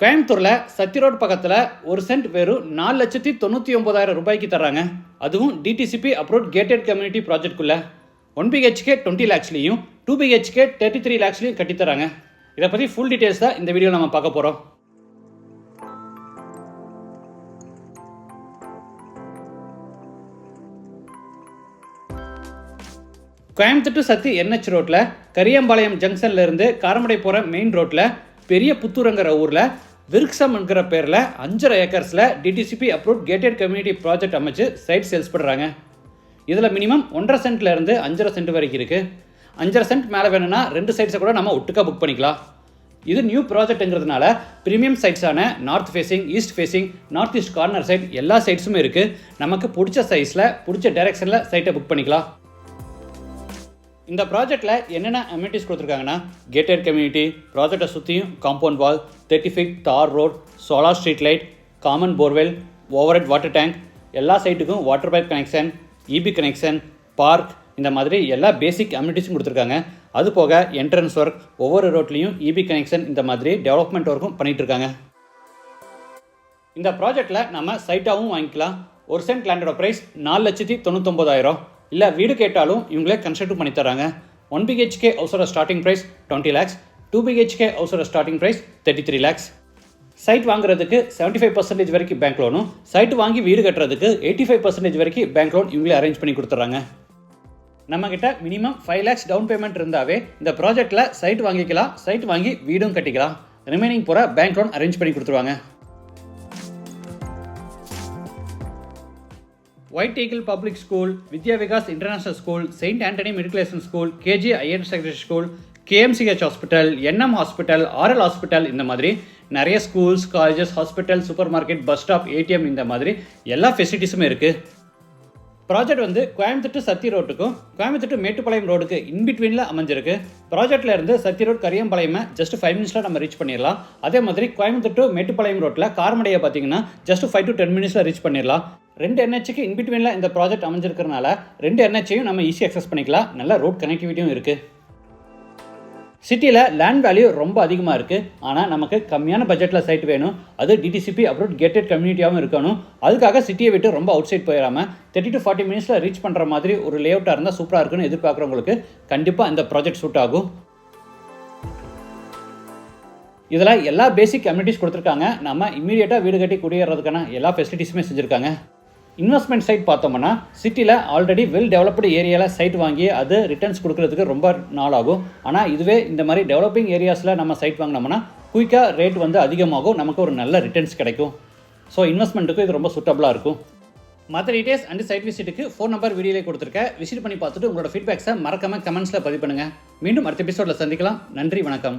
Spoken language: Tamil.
கோயம்புத்தூரில் சத்தி ரோட் பக்கத்தில் ஒரு சென்ட் வெறும் நாலு லட்சத்தி தொண்ணூற்றி ஒம்பதாயிரம் ரூபாய்க்கு தராங்க அதுவும் டிடிசிபி அப்ரூவ்ட் கேட்டட் கம்யூனிட்டி ப்ராஜெக்ட்குள்ளே ஒன் பிஹெச்கே டுவெண்ட்டி லேக்ஸ்லேயும் டூ பிஹெச்கே தேர்ட்டி த்ரீ லேக்ஸ்லையும் கட்டித்தராங்க இதை பற்றி ஃபுல் டீட்டெயில்ஸ் தான் இந்த வீடியோ நம்ம பார்க்க போகிறோம் கோயம்புத்தூர் சத்தி என்ஹெச் ரோட்டில் கரியம்பாளையம் ஜங்ஷன்லேருந்து காரமடை போகிற மெயின் ரோட்டில் பெரிய புத்தூருங்கிற ஊரில் விருக்ஸம்ங்கிற பேரில் அஞ்சரை ஏக்கர்ஸில் DTCP approve gated community project அமைச்சு சைட் சேல்ஸ் பண்ணுறாங்க இதில் மினிமம் ஒன்றரை சென்ட்லேருந்து அஞ்சரை சென்ட் வரைக்கும் இருக்குது அஞ்சரை சென்ட் மேலே வேணும்னா ரெண்டு சைட்ஸை கூட நம்ம ஒட்டுக்கா புக் பண்ணிக்கலாம். இது நியூ ப்ராஜெக்ட்டுங்கிறதுனால premium சைட்ஸான north facing east facing north east corner site எல்லா சைட்ஸுமே இருக்குது நமக்கு பிடிச்ச சைஸில் பிடிச்ச டைரெக்ஷனில் சைட்டை புக் பண்ணிக்கலாம். இந்த ப்ராஜெக்ட்டில் என்னென்ன அம்யூனிட்டிஸ் கொடுத்துருக்காங்கன்னா கேட்டட் கம்யூனிட்டி ப்ராஜெக்டை சுற்றியும் compound wall thirty five tar road solar street light common borewell overhead water tank எல்லா சைட்டுக்கும் water pipe connection EB connection park இந்த மாதிரி எல்லா பேசிக் அம்யூனிட்டிஸும் கொடுத்துருக்காங்க. அது போக என்ட்ரன்ஸ் ஒர்க் ஒவ்வொரு ரோட்லேயும் இபி கனெக்ஷன் இந்த மாதிரி டெவலப்மெண்ட் ஒர்க்கும் பண்ணிகிட்ருக்காங்க இருக்காங்க இந்த ப்ராஜெக்ட்டில் நம்ம சைட்டாகவும் வாங்கிக்கலாம். ஒரு சென்ட் லேண்டோட ப்ரைஸ் நாலு லட்சத்தி தொண்ணூத்தொம்பதாயிரம் இல்லை வீடு கேட்டாலும் இவங்களே கன்ஸ்ட்ரக்ட் பண்ணி தராங்க one BHK ஹவுஸோட starting price twenty lakhs two BHK ஹவுஸோட starting price thirty three lakhs site வாங்குறதுக்கு செவன்ட்டி ஃபைவ் பர்சன்டேஜ் வரைக்கும் பேங்க் லோனும் சைட் வாங்கி வீடு கட்டுறதுக்கு எயிட்டி ஃபைவ் பர்சன்டேஜ் வரைக்கும் பேங்க் லோன் இவங்களே அரேஞ்ச் பண்ணி கொடுத்துட்றாங்க நம்மக்கிட்ட minimum five lakhs down payment இருந்தாவே இந்த ப்ராஜெக்ட்டில் சைட் வாங்கிக்கலாம் சைட் வாங்கி வீடும் கட்டிக்கலாம். ரிமைனிங் போகிற பேங்க் லோன் அரேஞ்ச் பண்ணி கொடுத்துருவாங்க. White eagle public school Vidya Vikas international school saint Antony matriculation school KG IN secondary school KMCH hospital NM hospital RL hospital இந்த மாதிரி நிறைய schools colleges hospital super market bus stop ATM இந்த மாதிரி எல்லா ஃபெசிலிட்டிஸுமே இருக்குது ப்ராஜெக்ட் வந்து கோயம்புத்தூர் சத்தி ரோட்டுக்கும் கோயம்புத்தூர் மேட்டுப்பாளையம் ரோடுக்கு இன்பிட்வீனில் அமைஞ்சிருக்கு. ப்ராஜெக்டில் இருந்து சத்தி ரோட் கரியம்பாளையமை ஜஸ்ட் ஃபைவ் மினிட்ஸில் நம்ம ரீச் பண்ணிடலாம். அதே மாதிரி கோயம்புத்தூர் மேட்டுப்பாளையம் ரோட்டில் கார்மடையை பார்த்தீங்கன்னா ஜஸ்ட் ஃபைவ் டு டென் மினிட்ஸில் ரீச் பண்ணிடலாம். ரெண்டு என்ஹெச்சுக்கு இன்பிட்வீனில் இந்த ப்ராஜெக்ட் அமைஞ்சிருக்கிறனால ரெண்டு என்ஹெச்சையும் நம்ம ஈஸியாக அக்சஸ் பண்ணிக்கலாம். நல்ல ரோட் கனெக்டிவிட்டியும் இருக்குது சிட்டியில் லேண்ட் வேல்யூ ரொம்ப அதிகமாக இருக்குது ஆனால் நமக்கு கம்மியான பட்ஜெட்டில் சைட் வேணும். அது டிடிசிபி அப்ரோட் கேட்டட் கம்யூனிட்டியாகவும் இருக்கணும். அதுக்காக சிட்டியை விட்டு ரொம்ப அவுட் சைட் போயிடாமல் தேர்ட்டி டு ஃபார்ட்டி மினிட்ஸில் ரீச் பண்ணுற மாதிரி ஒரு லேஅவுட்டாக இருந்தால் சூப்பராக இருக்குன்னு எதிர்பார்க்குறவங்களுக்கு கண்டிப்பாக இந்த ப்ராஜெக்ட் சூட் ஆகும். இதில் எல்லா பேசிக் கம்யூனிட்டிஸ் கொடுத்துருக்காங்க. நம்ம இமீடியட்டாக வீடு கட்டி குடியேறதுக்கான எல்லா ஃபெசிலிட்டிஸுமே செஞ்சுருக்காங்க. இன்வெஸ்ட்மெண்ட் சைட் பார்த்தோம்னா சிட்டியில் ஆல்ரெடி வெல் டெவலப்டு ஏரியாவில் சைட் வாங்கி அது ரிட்டர்ன்ஸ் கொடுக்கறதுக்கு ரொம்ப நாள் ஆகும் ஆனால் இதுவே இந்த மாதிரி டெவலப்பிங் ஏரியாஸில் நம்ம சைட் வாங்கினோம்னா குயிக்காக ரேட் வந்து அதிகமாகும். நமக்கு ஒரு நல்ல ரிட்டர்ன்ஸ் கிடைக்கும். ஸோ இன்வெஸ்ட்மெண்ட்டுக்கு இது ரொம்ப சூட்டபுளாக இருக்கும். மற்ற டீடைல்ஸ் அண்ட் சைட் விசிட்டுக்கு ஃபோன் நம்பர் வீடியோலே கொடுத்துருக்கேன். விசிட் பண்ணி பார்த்துட்டு உங்களோட ஃபீட்பேக்ஸை மறக்காம கமெண்ட்ஸில் பதிவு பண்ணுங்கள் மீண்டும் அடுத்த எபிசோடில் சந்திக்கலாம். நன்றி வணக்கம்.